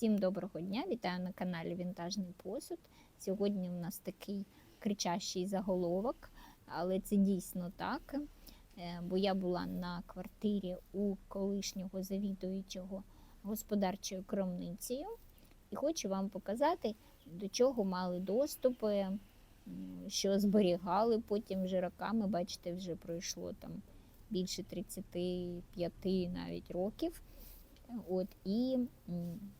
Всім доброго дня! Вітаю на каналі Вінтажний посуд. Сьогодні у нас такий кричащий заголовок, але це дійсно так. Е, Бо я була на квартирі у колишнього завідуючого господарчою крамницею і хочу вам показати, до чого мали доступ, е, що зберігали потім вже роками. Бачите, вже пройшло там більше 35 навіть років. От, і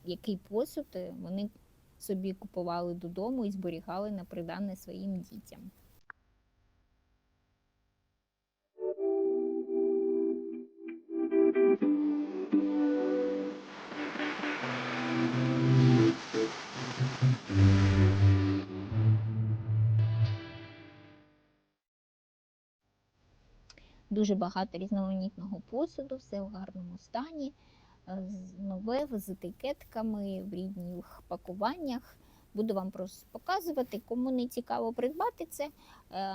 який посуд е, вони собі купували додому і зберігали на придане своїм дітям. Дуже багато різноманітного посуду, все в гарному стані, нове з етикетками в різних пакуваннях. Буду вам просто показувати. Кому не цікаво придбати це, е,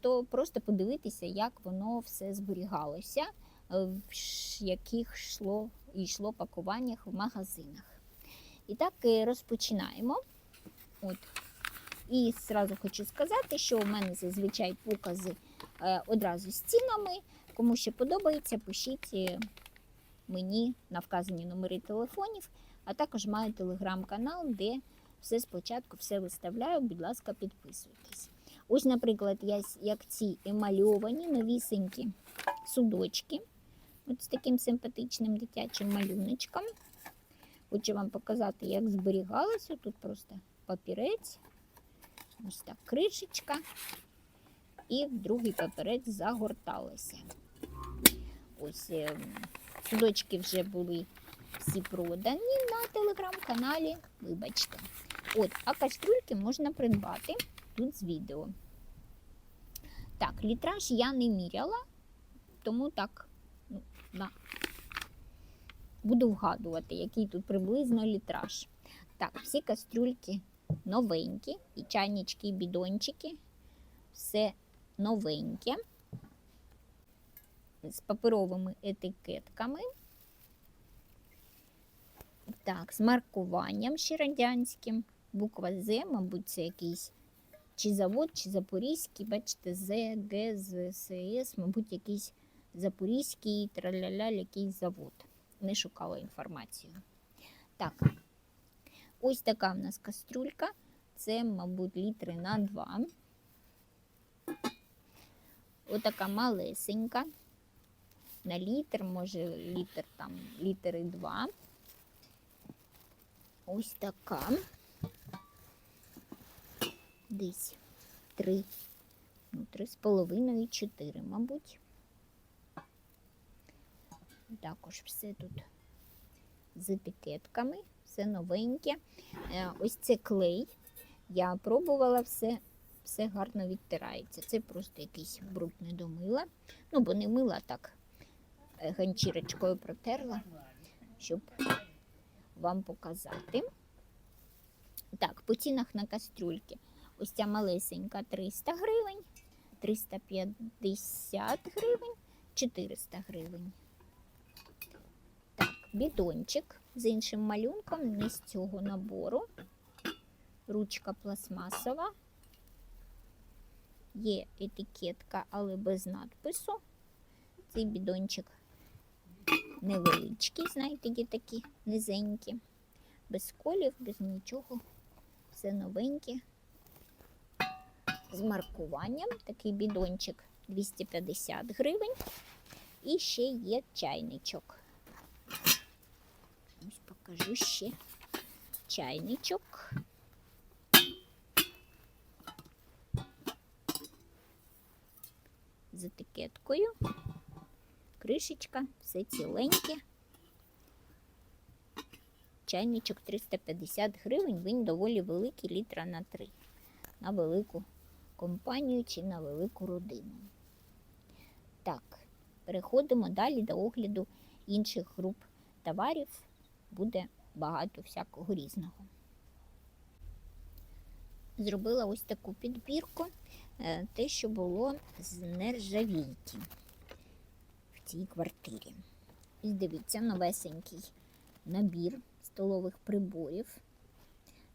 то просто подивитися, як воно все зберігалося, е, в яких йшло, йшло пакуваннях в магазинах. І так е, розпочинаємо. От. І зразу хочу сказати, що у мене зазвичай покази одразу з цінами. Кому ще подобається, пишіть мені на вказані номери телефонів, а також маю телеграм-канал, де все спочатку все виставляю. Будь ласка, підписуйтесь. Ось, наприклад, я, як ці емальовані новісенькі судочки. От з таким симпатичним дитячим малюночком. Хочу вам показати, як зберігалося. Тут просто папірець, ось так кришечка і в другий папірець загорталося. Ось е, судочки вже були всі продані на телеграм-каналі. Вибачте. От, а кастрюльки можна придбати тут з відео. Так, літраж я не міряла, тому так ну, на. буду вгадувати, який тут приблизно літраж. Так, всі кастрюльки новенькі, і чайнички, і бідончики. Все новеньке, з паперовими етикетками. Так, з маркуванням ще радянським. Буква З, мабуть, це якийсь чи завод, чи Запорізький, бачите, З, Г, З, СС, мабуть, якийсь Запорізький, траля-ля, якийсь завод. Не шукала інформацію. Так, ось така в нас кастрюлька. Це, мабуть, літри на 2. Отака малесенька. На літр, може, літр там, літр і два. Ось така. Десь три. Ну, три з половиною, чотири, мабуть. Також все тут з етикетками, все новеньке. Е, Ось це клей. Я пробувала все, все гарно відтирається. Це просто якийсь бруд не до мила. Ну, бо не мила, так ганчірочкою протерла, щоб вам показати. Так, по цінах на кастрюльки. Ось ця малесенька 300 гривень, 350 гривень, 400 гривень. Так, бідончик з іншим малюнком, не з цього набору. Ручка пластмасова. Є етикетка, але без надпису. Цей бідончик невеличкий, знаєте, є такі низенькі, без колів, без нічого. Все новеньке. З маркуванням такий бідончик 250 гривень. І ще є чайничок. Ось покажу ще чайничок. З етикеткою. Кришечка, все ціленьке. Чайничок 350 гривень, він доволі великий, літра на 3. На велику компанію чи на велику родину. Так, переходимо далі до огляду інших груп товарів. Буде багато всякого різного. Зробила ось таку підбірку, е, те, що було з нержавійки цій квартирі. І дивіться, новесенький набір столових приборів.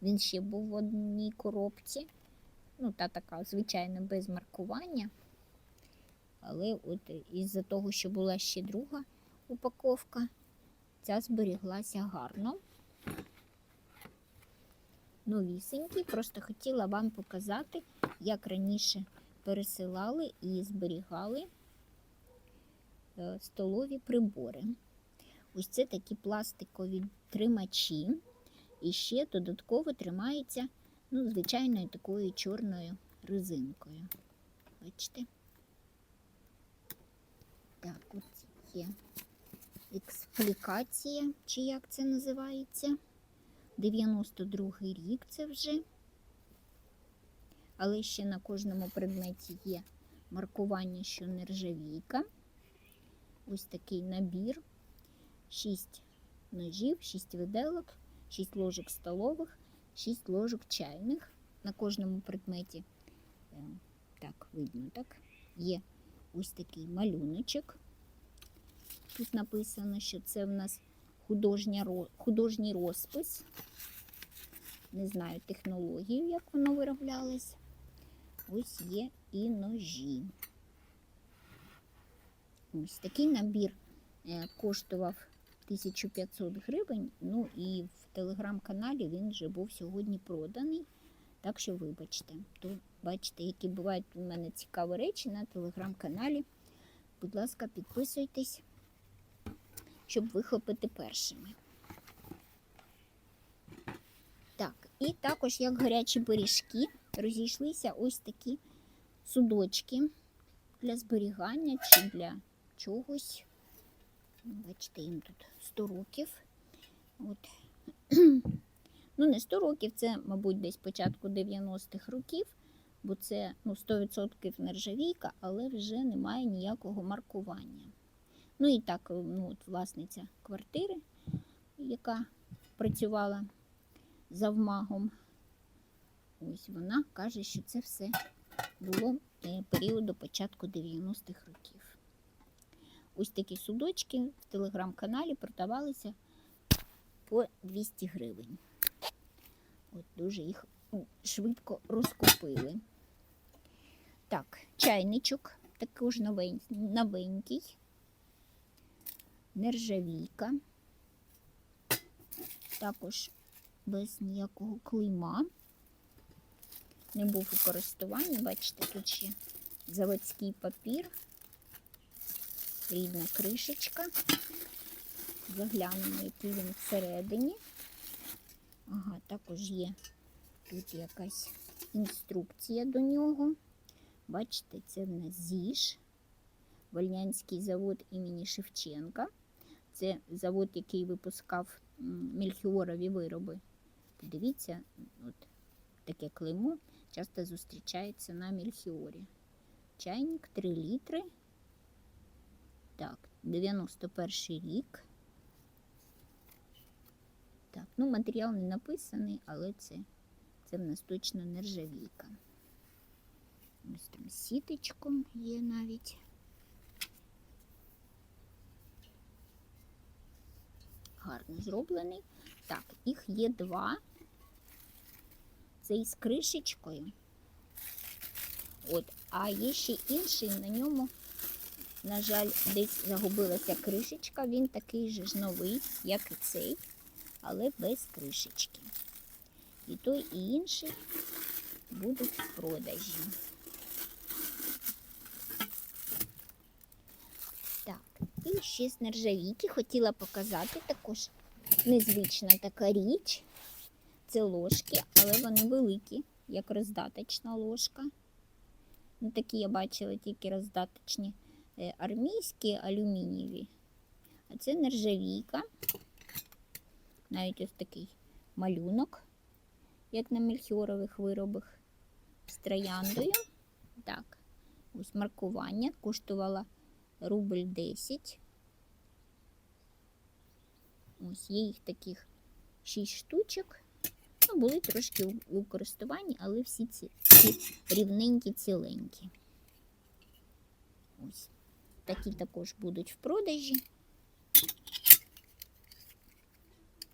Він ще був в одній коробці. Ну, та така, звичайно, без маркування. Але от із-за того, що була ще друга упаковка, ця зберіглася гарно. Новісенький, просто хотіла вам показати, як раніше пересилали і зберігали столові прибори. Ось це такі пластикові тримачі. І ще додатково тримається, ну, звичайною такою чорною резинкою. Бачите? Так, от є експлікація, чи як це називається. 92-й рік це вже. Але ще на кожному предметі є маркування, що нержавійка. Ось такий набір. 6 ножів, 6 виделок, 6 ложок столових, 6 ложок чайних. На кожному предметі, е, так, видно, так, є ось такий малюночок. Тут написано, що це в нас художня, художній розпис. Не знаю технологію, як воно вироблялось. Ось є і ножі. Ось такий набір е, коштував 1500 гривень. Ну і в телеграм-каналі він вже був сьогодні проданий. Так що, вибачте, то бачите, які бувають у мене цікаві речі на телеграм-каналі. Будь ласка, підписуйтесь, щоб вихопити першими. Так, і також, як гарячі пиріжки, розійшлися ось такі судочки для зберігання чи для чогось. Бачите, їм тут 100 років. От. Ну, не 100 років, це, мабуть, десь початку 90-х років, бо це ну, 100% нержавійка, але вже немає ніякого маркування. Ну і так, ну, от власниця квартири, яка працювала завмагом, ось вона каже, що це все було е, періоду початку 90-х років. Ось такі судочки в телеграм-каналі продавалися по 200 гривень. От дуже їх ну, швидко розкупили. Так, чайничок також новенький. Нержавійка. Також без ніякого клейма. Не був у користуванні. Бачите, тут ще заводський папір, рідна кришечка. Заглянемо, який він всередині. Ага, також є тут якась інструкція до нього. Бачите, це в нас ЗІЖ, Вольнянський завод імені Шевченка. Це завод, який випускав мельхіорові вироби. Подивіться, от таке клеймо часто зустрічається на мельхіорі. Чайник 3 літри. Так, 91 рік. Так, ну матеріал не написаний, але це, це в нас точно нержавійка. Ось там сіточком є навіть. Гарно зроблений. Так, їх є два. Це із кришечкою. От, а є ще інший, на ньому, на жаль, десь загубилася кришечка. Він такий же ж новий, як і цей, але без кришечки. І той, і інший будуть в продажі. Так, і ще з нержавійки хотіла показати також незвична така річ. Це ложки, але вони великі, як роздаточна ложка. Ну, такі я бачила тільки роздаточні армійські алюмінієві. А це нержавійка. Навіть ось такий малюнок, як на мельхіорових виробах з трояндою. Так, ось маркування коштувала рубль 10. Ось є їх таких 6 штучок. Ну, були трошки у, користуванні, але всі ці рівненькі, ціленькі. Ось. Такі також будуть в продажі.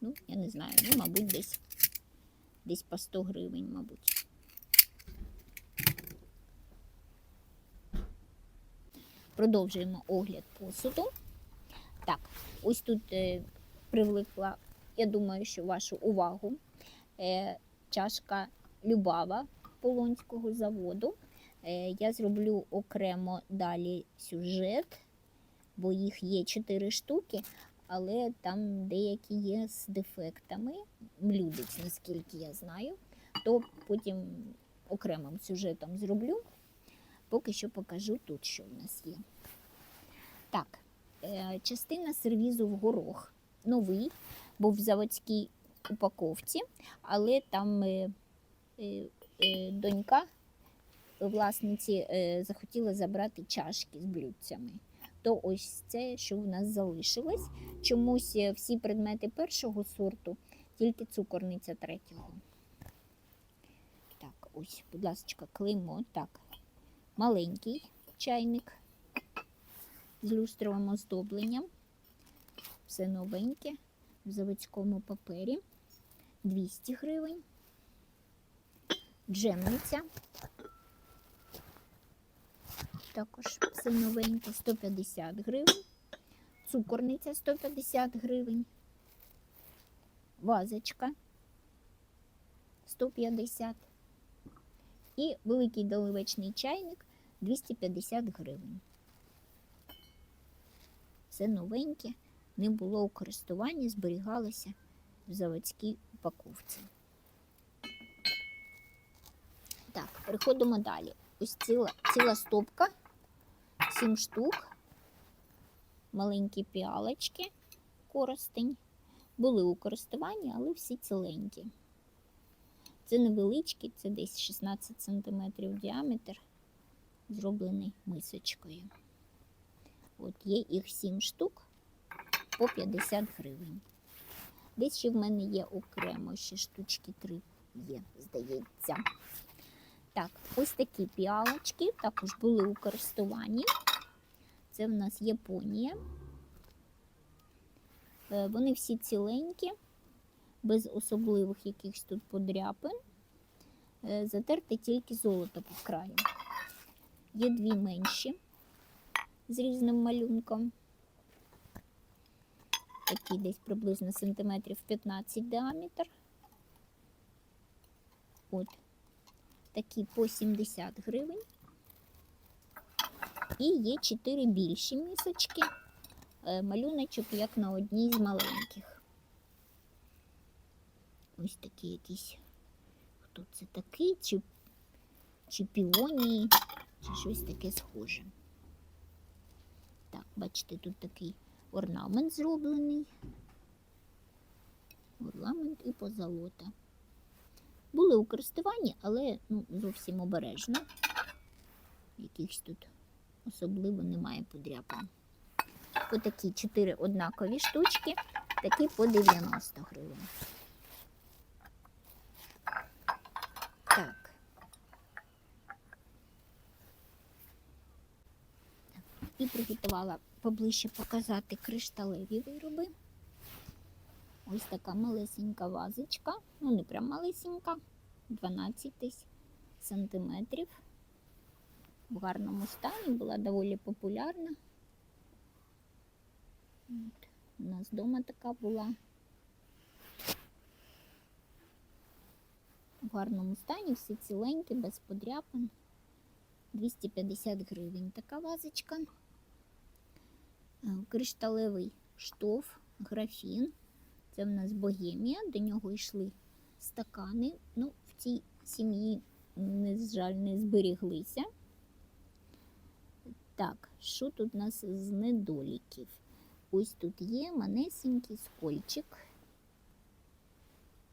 Ну, я не знаю, ну, мабуть, десь, десь по 100 гривень, мабуть. Продовжуємо огляд посуду. Так, ось тут е, привлекла, я думаю, що вашу увагу е, чашка Любава Полонського заводу. Е, я зроблю окремо далі сюжет, бо їх є 4 штуки, але там деякі є з дефектами. Млюдець, наскільки я знаю, то потім окремим сюжетом зроблю. Поки що покажу тут, що в нас є. Так, е, частина сервізу в горох. Новий, був в заводській упаковці, але там е, донька власниці е, захотіла забрати чашки з блюдцями. То ось це, що в нас залишилось. Чомусь е, всі предмети першого сорту, тільки цукорниця третього. Так, ось, будь ласка, клеймо. Так, маленький чайник з люстровим оздобленням. Все новеньке в заводському папері. 200 гривень. Джемниця. Також все новеньке 150 гривень. Цукорниця 150 гривень. Вазочка 150. І великий доливочний чайник 250 гривень. Все новеньке, не було у користуванні, зберігалося в заводській упаковці. Так, переходимо далі. Ось ціла, ціла стопка, 7 штук, маленькі піалочки, коростень. Були у користуванні, але всі ціленькі. Це невеличкі, це десь 16 см діаметр, зроблений мисочкою. От є їх 7 штук по 50 гривень. Десь ще в мене є окремо, ще штучки 3 є, здається. Так, ось такі піалочки також були у користуванні. Це в нас Японія. Е, Вони всі ціленькі, без особливих якихось тут подряпин. Е, Затерте тільки золото по краю. Є дві менші з різним малюнком. Такі десь приблизно сантиметрів 15 діаметр. От такі по 70 гривень. І є 4 більші місочки, е, малюночок, як на одній з маленьких. Ось такі якісь, хто це такий, чи, чи піонії, чи щось таке схоже. Так, бачите, тут такий орнамент зроблений. Орнамент і позолота. Були у користуванні, але ну, зовсім обережно. Якихось тут особливо немає подряпин. Отакі чотири однакові штучки, такі по 90 гривень. Так. І приготувала поближче показати кришталеві вироби. Ось така малесенька вазочка, ну не прям малесенька, 12 сантиметрів. В гарному стані була доволі популярна. От, у нас вдома така була. В гарному стані, всі ціленькі, без подряпин. 250 гривень така вазочка. Е, Кришталевий штоф, графін. Це в нас богемія, до нього йшли стакани. Ну, в цій сім'ї, на жаль, не зберіглися. Так, що тут у нас з недоліків? Ось тут є манесенький скольчик.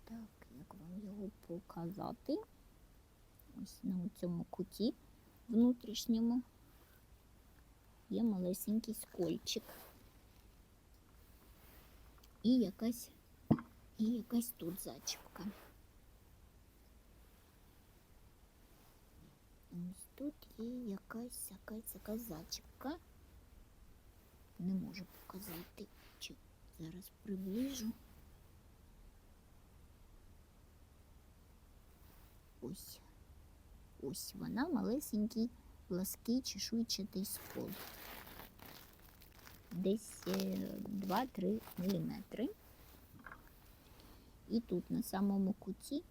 Так, як вам його показати? Ось на цьому куті внутрішньому є малесенький скольчик і якась, і якась тут зачіпка. Ось тут є якась якась, якась зачіпка. Не можу показати, чи зараз приближу. Ось. Ось вона малесенький, лаский чешуйчатий скол. Десь е, 2-3 мм. І тут на самому куті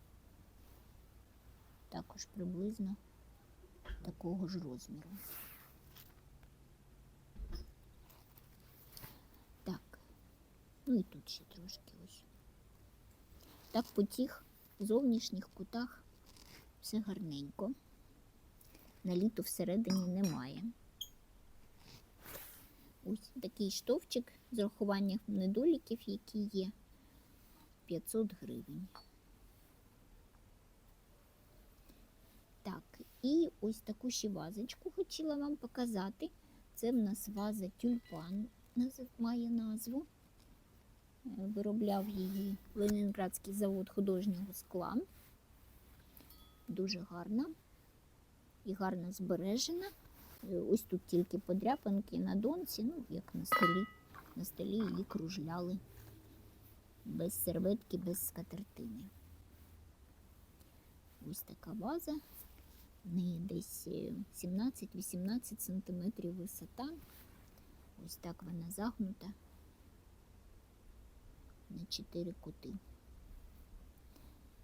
також приблизно такого ж розміру. Так, ну і тут ще трошки ось. Так по тих зовнішніх кутах все гарненько. Наліту всередині немає. Ось такий штовчик з рахуванням недоліків, які є 500 гривень. Так, і ось таку ще вазочку хотіла вам показати. Це в нас ваза тюльпан має назву. Е, Виробляв її Ленінградський завод художнього скла. Дуже гарна і гарно збережена. Е, Ось тут тільки подряпинки на донці, ну, як на столі. На столі її кружляли без серветки, без скатертини. Ось така ваза. В неї десь е, 17-18 см висота. Ось так вона загнута на 4 кути.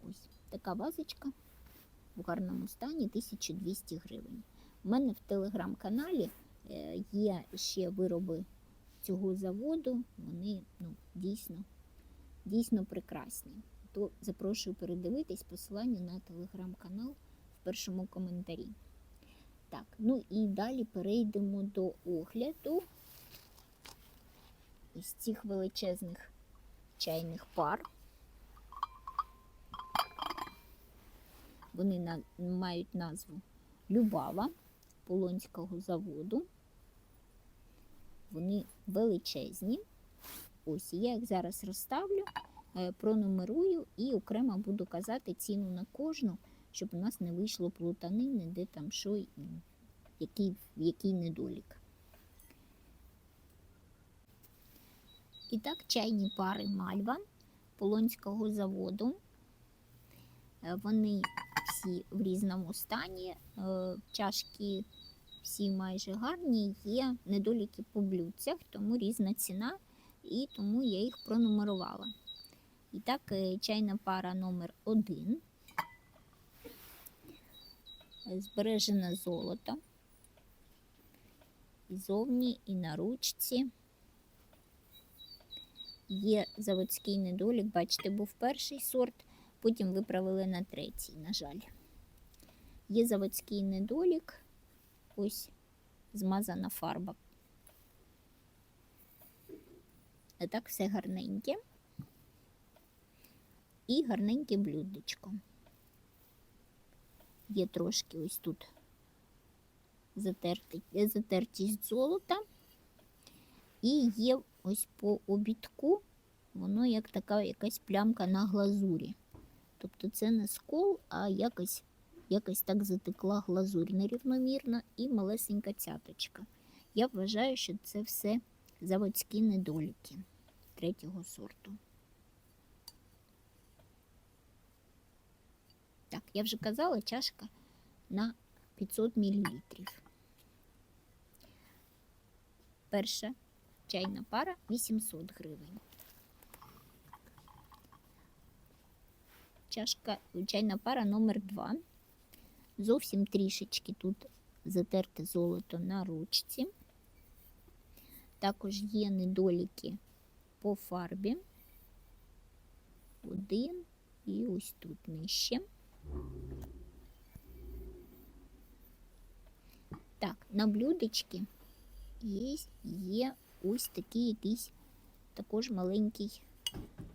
Ось така вазочка в гарному стані 1200 гривень. У мене в телеграм-каналі е, є ще вироби цього заводу. Вони ну, дійсно, дійсно прекрасні. То запрошую передивитись посилання на телеграм-канал в першому коментарі. Так, ну і далі перейдемо до огляду ось цих величезних чайних пар. Вони на, мають назву Любава Полонського заводу. Вони величезні. Ось я їх зараз розставлю, е, пронумерую і окремо буду казати ціну на кожну, щоб у нас не вийшло плутанини, де там що, і який, який недолік. І так, чайні пари Мальва Полонського заводу. Е, Вони всі в різному стані. Е, Чашки всі майже гарні, є недоліки по блюдцях, тому різна ціна, і тому я їх пронумерувала. І так, е, чайна пара номер 1 збережене золото. І зовні, і на ручці. Є заводський недолік, бачите, був перший сорт, потім виправили на третій, на жаль. Є заводський недолік, ось змазана фарба. А так все гарненьке. І гарненьке блюдечко. Є трошки ось тут затертість золота. І є ось по обідку, воно як така якась плямка на глазурі. Тобто це не скол, а якось, якось так затекла глазурь нерівномірно і малесенька цяточка. Я вважаю, що це все заводські недоліки третього сорту. Так, я вже казала, чашка на 500 мл. Перша чайна пара 800 гривень. Чашка, чайна пара номер 2. Зовсім трішечки тут затерте золото на ручці. Також є недоліки по фарбі. Один і ось тут нижче. Так, на блюдечки є, є ось такий якийсь також маленький,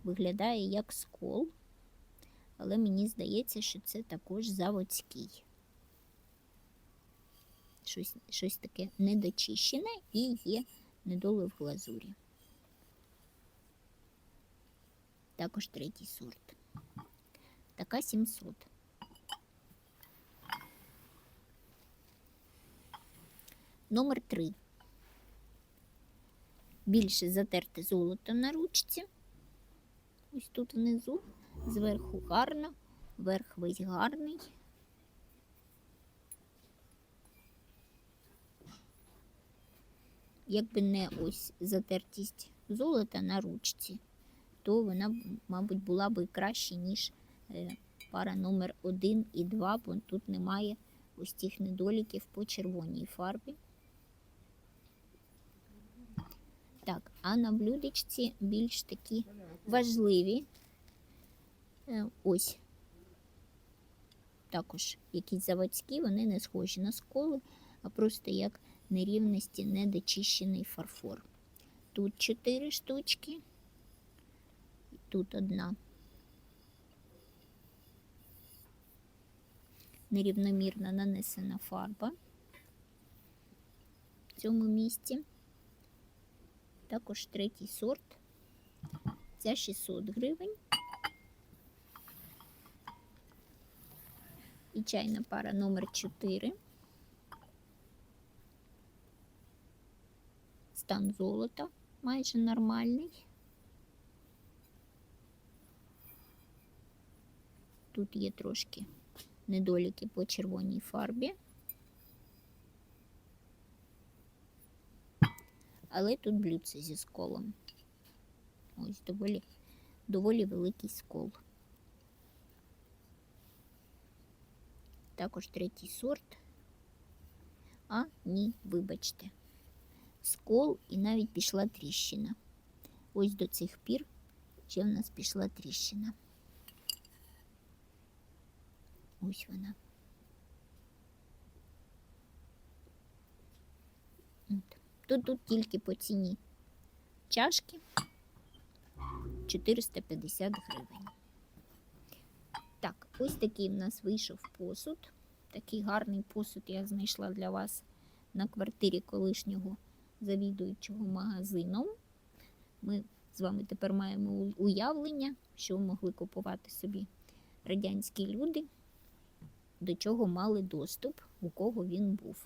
виглядає як скол, але мені здається, що це також заводський. Щось, щось таке недочищене і є недоли в глазурі. Також третій сорт. Така 700. Номер 3. Більше затерте золото на ручці. Ось тут внизу. Зверху гарно, верх весь гарний, якби не ось затертість золота на ручці, то вона, мабуть, була б краще, ніж е, пара номер 1 і 2, бо тут немає ось тих недоліків по червоній фарбі. Так, а на блюдечці більш такі важливі. Е, Ось. Також якісь заводські, вони не схожі на сколи, а просто як нерівності недочищений фарфор. Тут 4 штучки, тут одна. Нерівномірно нанесена фарба в цьому місці. Також третій сорт. Ця 600 гривень. І чайна пара номер 4. Стан золота майже нормальний. Тут є трошки недоліки по червоній фарбі. Але тут блюдце зі сколом. Ось доволі, доволі великий скол. Також третій сорт. А, ні, вибачте. Скол і навіть пішла тріщина. Ось до цих пір ще в нас пішла тріщина. Ось вона. Тут, тут тільки по ціні чашки 450 гривень. Так, ось такий в нас вийшов посуд. Такий гарний посуд я знайшла для вас на квартирі колишнього завідуючого магазином. Ми з вами тепер маємо уявлення, що могли купувати собі радянські люди, до чого мали доступ, у кого він був.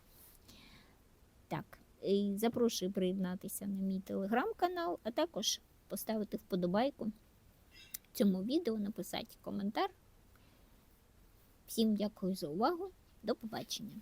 Так, і запрошую приєднатися на мій телеграм-канал, а також поставити вподобайку цьому відео, написати коментар. Всім дякую за увагу. До побачення!